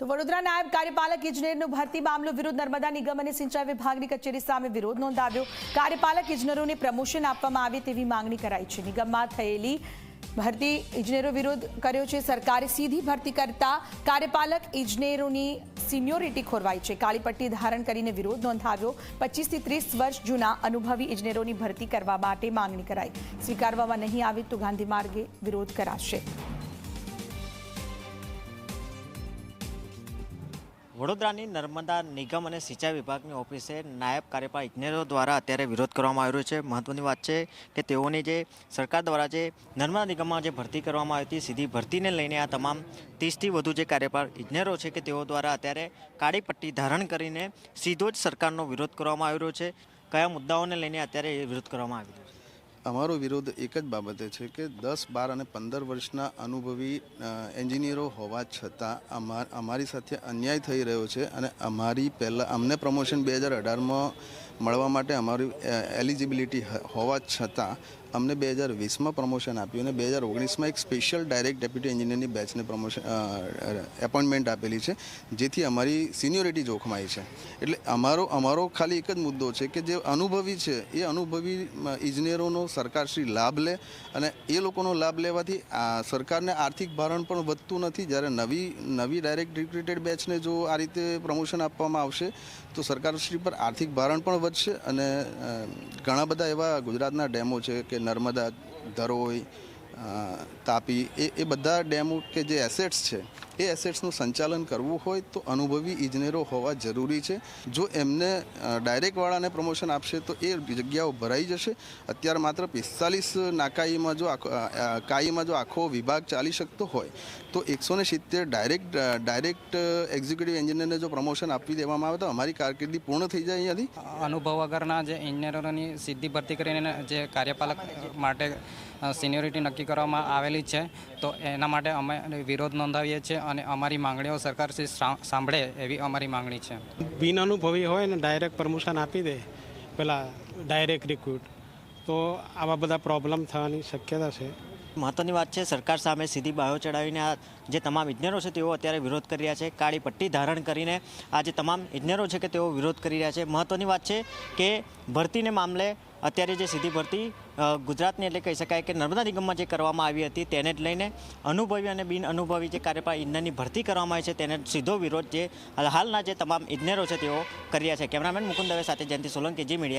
તો વડોદરા નાયબ કાર્યપાલક ઇજનેરનો ભરતી મામલો વિરુદ્ધ નર્મદા નિગમ અને સિંચાઈ વિભાગની કચેરી સામે વિરોધ નોંધાવ્યો. કાર્યપાલક ઇજનેરોને પ્રમોશન આપવામાં આવે તેવી માંગણી કરાઈ છે. નિગમમાં થયેલી ભરતી ઇજનેરો વિરોધ કર્યો છે. સરકારે સીધી ભરતી કરતા કાર્યપાલક ઇજનેરોની સિનિયોરિટી ખોરવાઈ છે. કાળી પટ્ટી ધારણ કરીને વિરોધ નોંધાવ્યો. પચીસથી ત્રીસ વર્ષ જૂના અનુભવી ઇજનેરોની ભરતી કરવા માટે માંગણી કરાઈ. સ્વીકારવામાં નહીં આવે તો ગાંધી માર્ગે વિરોધ કરાશે. વડોદરાની નર્મદા નિગમ અને સિંચાઈ વિભાગની ઓફિસે નાયબ કાર્યપાલ ઇજનેરો દ્વારા અત્યારે વિરોધ કરવામાં આવી રહ્યો છે. મહત્વની વાત છે કે તેઓની જે સરકાર દ્વારા જે નર્મદા નિગમમાં જે ભરતી કરવામાં આવી હતી, સીધી ભરતીને લઈને આ તમામ ત્રીસથી વધુ જે કાર્યપાલ ઇજનેરો છે કે તેઓ દ્વારા અત્યારે કાળી પટ્ટી ધારણ કરીને સીધો જ સરકારનો વિરોધ કરવામાં આવી રહ્યો છે. કયા મુદ્દાઓને લઈને અત્યારે એ વિરોધ કરવામાં આવી રહ્યો છે? અમારો વિરોધ એક જ બાબતે છે કે દસ, બાર અને પંદર વર્ષના અનુભવી એન્જિનિયરો હોવા છતાં અમા અમારી સાથે અન્યાય થઈ રહ્યો છે અને અમારી પહેલાં, અમને પ્રમોશન બે હજાર અઢારમાં મળવા માટે અમારી એલિજિબિલિટી હોવા છતાં અમને બે હજાર વીસમાં પ્રમોશન આપ્યું અને બે હજાર ઓગણીસમાં એક સ્પેશિયલ ડાયરેક્ટ ડેપ્યુટી એન્જિનિયરની બેચને પ્રમોશન એપોઇન્ટમેન્ટ આપેલી છે, જેથી અમારી સિનિયોરિટી જોખમાઈ છે. એટલે અમારો અમારો ખાલી એક જ મુદ્દો છે કે જે અનુભવી છે, એ અનુભવી ઇજનેરોનો સરકારશ્રી લાભ લે અને એ લોકોનો લાભ લેવાથી સરકારને આર્થિક ભારણ પણ વધતું નથી. જ્યારે નવી નવી ડાયરેક્ટ રિક્રુટેડ બેચને જો આ રીતે પ્રમોશન આપવામાં આવશે, તો સરકારશ્રી પર આર્થિક ભારણ પણ વધશે અને ઘણા બધા એવા ગુજરાતના ડેમો છે કે નર્મદા ધરોઈ તાપી એ એ બધા ડેમો કે જે એસેટ્સ છે એ એસેટ્સનું સંચાલન કરવું હોય તો અનુભવી ઇજનેરો હોવા જરૂરી છે. જો એમને ડાયરેક્ટવાળાને પ્રમોશન આપશે તો એ જગ્યાઓ ભરાઈ જશે. અત્યારે માત્ર પિસ્તાલીસ નાકાઈમાં જો કાઈમાં જો આખો વિભાગ ચાલી શકતો હોય, તો એકસો ને સિત્તેર ડાયરેક્ટ ડાયરેક્ટ એક્ઝિક્યુટિવ એન્જિનિયરને જો પ્રમોશન આપી દેવામાં આવે તો અમારી કારકિર્દી પૂર્ણ થઈ જાય અહીંયાથી. અનુભવ વગરના જે એન્જિનિયરોની સીધી ભરતી કરીને જે કાર્યપાલક માટે સિનિયોરિટી નક્કી કરવામાં આવેલી છે, તો એના માટે અમે વિરોધ નોંધાવીએ છીએ અને અમારી માંગણીઓ સરકાર શ્રી સા- સાંભળે એવી અમારી માંગણી છે. બિન અનુભવી હોય ને ડાયરેક્ટ પરમિશન આપી દે પેલા ડાયરેક્ટ રિક્રુટ તો આવા બધા પ્રોબ્લેમ થવાની શક્યતા છે. મહત્વની વાત છે સરકાર સામે સીધી બાયો ચડાવીને આ જે તમામ ઇજનેરો છે તેઓ અત્યારે વિરોધ કરી રહ્યા છે. કાળી પટ્ટી ધારણ કરીને આ જે તમામ ઇજનેરો છે કે તેઓ વિરોધ કરી રહ્યા છે. મહત્વની વાત છે કે ભરતીને મામલે અત્યારે જે સીધી ભરતી ગુજરાતની એટલે કહી શકાય કે નર્મદા નિગમમાં જે કરવામાં આવી હતી તેને જ લઈને અનુભવી અને બિન અનુભવી જે કાર્યપાલક ઇજનેરની ભરતી કરવામાં આવી છે તેને સીધો વિરોધ જે હાલના જે તમામ ઇજનેરો છે તેઓ કર્યા છે. કેમેરામેન મુકુંદ દવે સાથે જયંતિ સોલંકી, જી મીડિયા.